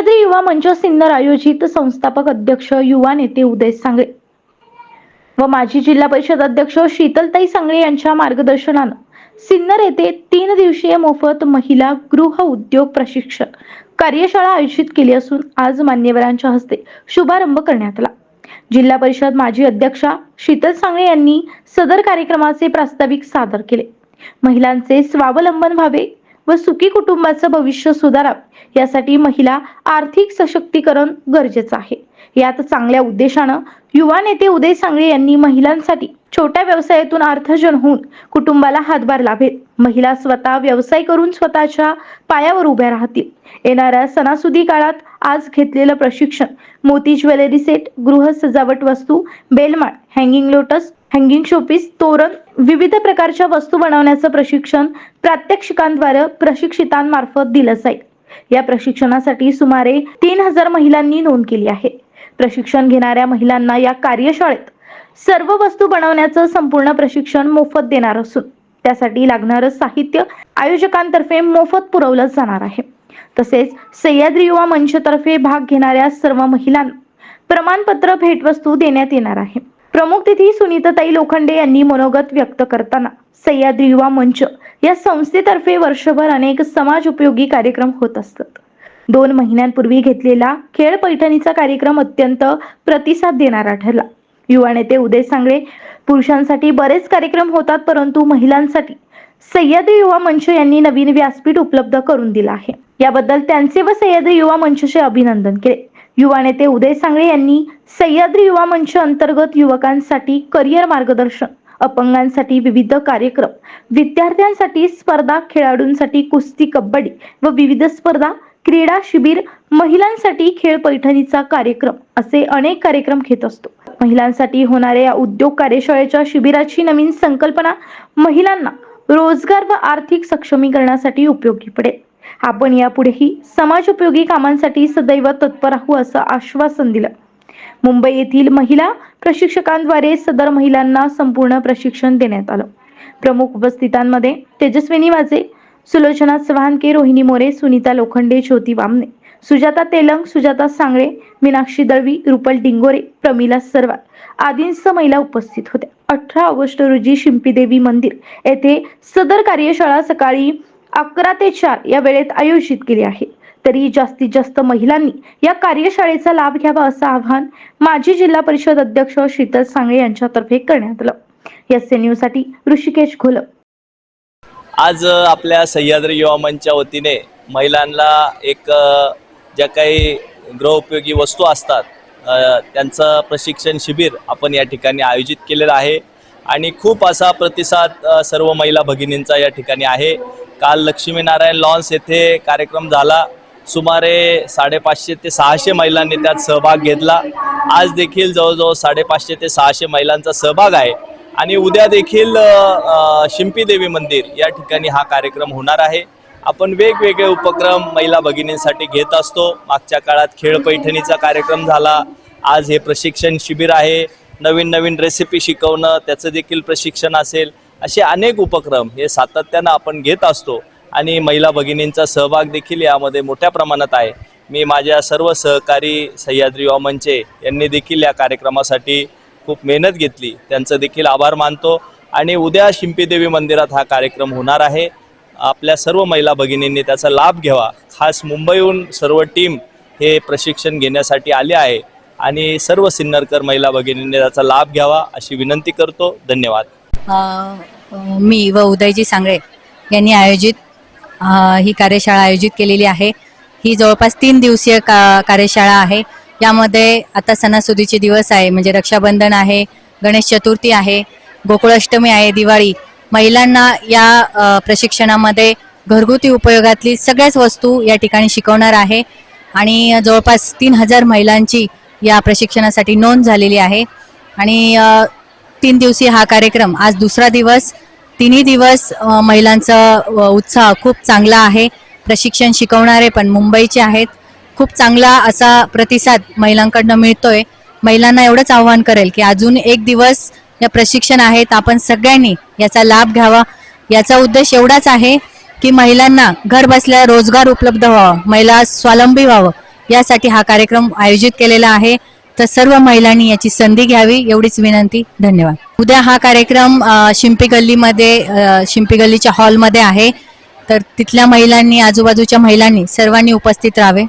सह्याद्री युवा मंच सिन्नर आयोजित संस्थापक अध्यक्ष युवा नेते उदय सांगळे व माजी जिल्हा परिषद अध्यक्ष शीतलताई सांगळे यांच्या मार्गदर्शनानं सिन्नर येथे तीन दिवसीय मोफत महिला गृह उद्योग प्रशिक्षण कार्यशाळा आयोजित केली असून आज मान्यवरांच्या हस्ते शुभारंभ करण्यात आला. जिल्हा परिषद माजी अध्यक्षा शीतल सांगळे यांनी सदर कार्यक्रमाचे प्रास्ताविक सादर केले. महिलांचे स्वावलंबन व्हावे व सुखी कुटुंबाचं भविष्य सुधारावे. यासाठी महिला आर्थिक सशक्तीकरण गरजेचं आहे. यात चांगल्या उद्देशानं युवा नेते उदय सांगळे यांनी महिलांसाठी छोट्या व्यवसायातून अर्थजन होऊन कुटुंबाला हातभार लाभेल. महिला स्वतः व्यवसाय करून स्वतःच्या पायावर उभ्या राहतील. येणाऱ्या सणासुदी काळात आज घेतलेलं प्रशिक्षण मोती ज्वेलरी सेट गृह सजावट वस्तू बेलमाळ हँगिंग लोटस हँगिंग शोपीस तोरण विविध प्रकारच्या वस्तू बनवण्याचं प्रशिक्षण प्रात्यक्षिकांद्वारे प्रशिक्षितांमार्फत दिलं जाईल. या प्रशिक्षणासाठी सुमारे तीन हजार महिलांनी नोंद केली आहे. प्रशिक्षण घेणाऱ्या महिलांना या कार्यशाळेत सर्व वस्तू बनवण्याचं संपूर्ण प्रशिक्षण मोफत देणार असून त्यासाठी लागणारं साहित्य आयोजकांतर्फे मोफत पुरवलं जाणार आहे. तसेच सह्याद्री युवा मंचतर्फे भाग घेणाऱ्या सर्व महिलांना प्रमाणपत्र भेटवस्तू देण्यात येणार आहे. प्रमुख तिथी सुनीताताई लोखंडे यांनी मनोगत व्यक्त करताना सह्याद्री युवा मंच या संस्थेतर्फे वर्षभर अनेक समाज उपयोगी कार्यक्रम होत असतात. दोन महिन्यांपूर्वी घेतलेला खेळ पैठणीचा कार्यक्रम अत्यंत प्रतिसाद देणारा ठरला. युवा नेते उदय सांगळे पुरुषांसाठी बरेच कार्यक्रम होतात परंतु महिलांसाठी सह्याद्री युवा मंच यांनी नवीन व्यासपीठ उपलब्ध करून दिला आहे. याबद्दल त्यांचे व सह्याद्री युवा मंचचे अभिनंदन केले. युवा नेते उदय सांगळे यांनी सह्याद्री युवा मंच अंतर्गत युवकांसाठी करिअर मार्गदर्शन अपंगांसाठी विविध कार्यक्रम विद्यार्थ्यांसाठी स्पर्धा खेळाडूंसाठी कुस्ती कबड्डी व विविध स्पर्धा क्रीडा शिबिर महिलांसाठी खेळ पैठणीचा कार्यक्रम असे अनेक कार्यक्रम घेत असतो. महिलांसाठी होणाऱ्या या उद्योग कार्यशाळेच्या शिबिराची नवीन संकल्पना महिलांना रोजगार व आर्थिक सक्षमीकरणासाठी उपयोगी पडेल. आपण यापुढेही समाज उपयोगी कामांसाठी सदैव तत्पर राहू असं आश्वासन दिलं. मुंबई येथील महिला प्रशिक्षकांद्वारे सदर महिलांना संपूर्ण प्रशिक्षण देण्यात आलं. प्रमुख उपस्थितांमध्ये तेजस्विनी वाजे सुलोचना चव्हाणके रोहिणी मोरे सुनीता लोखंडे ज्योती वामने सुजाता तेलंग सुजाता सांगळे मीनाक्षी दळवी रुपल डिंगोरे प्रमिला सरवाल आदींसह महिला उपस्थित होत्या. अठरा ऑगस्ट रोजी शिंपीदेवी मंदिर येथे सदर कार्यशाळा सकाळी अकरा ते चार या वेळेत आयोजित केली आहे. तरी जास्तीत जास्त महिलांनी या कार्यशाळेचा लाभ घ्यावा असं आवाहन माजी जिल्हा परिषद अध्यक्ष शीतल सांगळे यांच्यातर्फे करण्यात आलं. एस न्यूजसाठी ऋषिकेश घोलप आज आपल्या सह्याद्री युवा मंचच्या वतीने महिलांना एक ज्या काही गृहोपयोगी वस्तू असतात त्यांचं प्रशिक्षण शिबिर आपण या ठिकाणी आयोजित केलेलं आहे. आणि खूप असा प्रतिसाद सर्व महिला भगिनींचा या ठिकाणी आहे. काल लक्ष्मीनारायण लॉन्स येथे कार्यक्रम झाला. सुमारे साडेपाचशे ते सहाशे महिलांनी त्यात सहभाग घेतला. आज देखील जवळजवळ साडेपाचशे ते सहाशे महिलांचा सहभाग आहे. आणि उद्या देखील शिंपी देवी शिंपीदेवी मंदिर या ठिकाणी हा कार्यक्रम होणार आहे. आपण वेगवेगळे उपक्रम महिला भगिनींसाठी घेत असतो. मागच्या काळात खेळ पैठणीचा कार्यक्रम झाला. आज हे प्रशिक्षण शिबिर आहे. नवीन नवीन रेसिपी शिकवणं त्याचं देखील प्रशिक्षण असेल. असे अनेक उपक्रम हे सातत्यानं आपण घेत असतो. आणि महिला भगिनींचा सहभाग देखील यामध्ये मोठ्या प्रमाणात आहे. मी माझ्या सर्व सहकारी सह्याद्री वामनचे यांनी देखील या कार्यक्रमासाठी खूप मेहनत घेतली. त्यांचं देखील आभार मानतो. आणि उद्या शिंपीदेवी मंदिरात हा कार्यक्रम होणार आहे. आपल्या सर्व महिला भगिनींनी त्याचा लाभ घ्यावा. खास मुंबईहून सर्व टीम हे प्रशिक्षण घेण्यासाठी आले आहे. आणि सर्व सिन्नरकर महिला भगिनींनी त्याचा लाभ घ्यावा अशी विनंती करतो. धन्यवाद. मी व उदयजी सांगळे यांनी आयोजित ही कार्यशाळा आयोजित केलेली आहे. ही जवळपास तीन दिवसीय का कार्यशाळा आहे. यामध्ये आता सणासुदीचे दिवस आहे म्हणजे रक्षाबंधन आहे गणेश चतुर्थी आहे गोकुळाष्टमी आहे दिवाळी. महिलांना या प्रशिक्षणामध्ये घरगुती उपयोगातली सगळ्याच वस्तू या ठिकाणी शिकवणार आहे. आणि जवळपास तीन हजार महिलांची या प्रशिक्षणासाठी नोंद झालेली आहे. आणि तीन दिवसीय हा कार्यक्रम आज दुसरा दिवस. तिन्ही दिवस महिलांचा उत्साह खूप चांगला आहे. प्रशिक्षण शिकवणारे पण मुंबईचे आहेत. खूप चांगला असा प्रतिसाद महिलांकडनं मिळतोय. महिलांना एवढंच आव्हान करेल की अजून एक दिवस या प्रशिक्षण आहेत आपण सगळ्यांनी याचा लाभ घ्यावा. याचा उद्देश एवढाच आहे की महिलांना घर बसल्या रोजगार उपलब्ध व्हावा महिला स्वावलंबी व्हावं. यासाठी हा कार्यक्रम आयोजित केलेला आहे. तर सर्व महिलांनी याची संधी घ्यावी एवढीच विनंती. धन्यवाद. उद्या हा कार्यक्रम शिंपी गल्लीमध्ये शिंपी गल्लीच्या हॉलमध्ये आहे. तर तिथल्या महिलांनी आजूबाजूच्या महिलांनी सर्वांनी उपस्थित राहावे.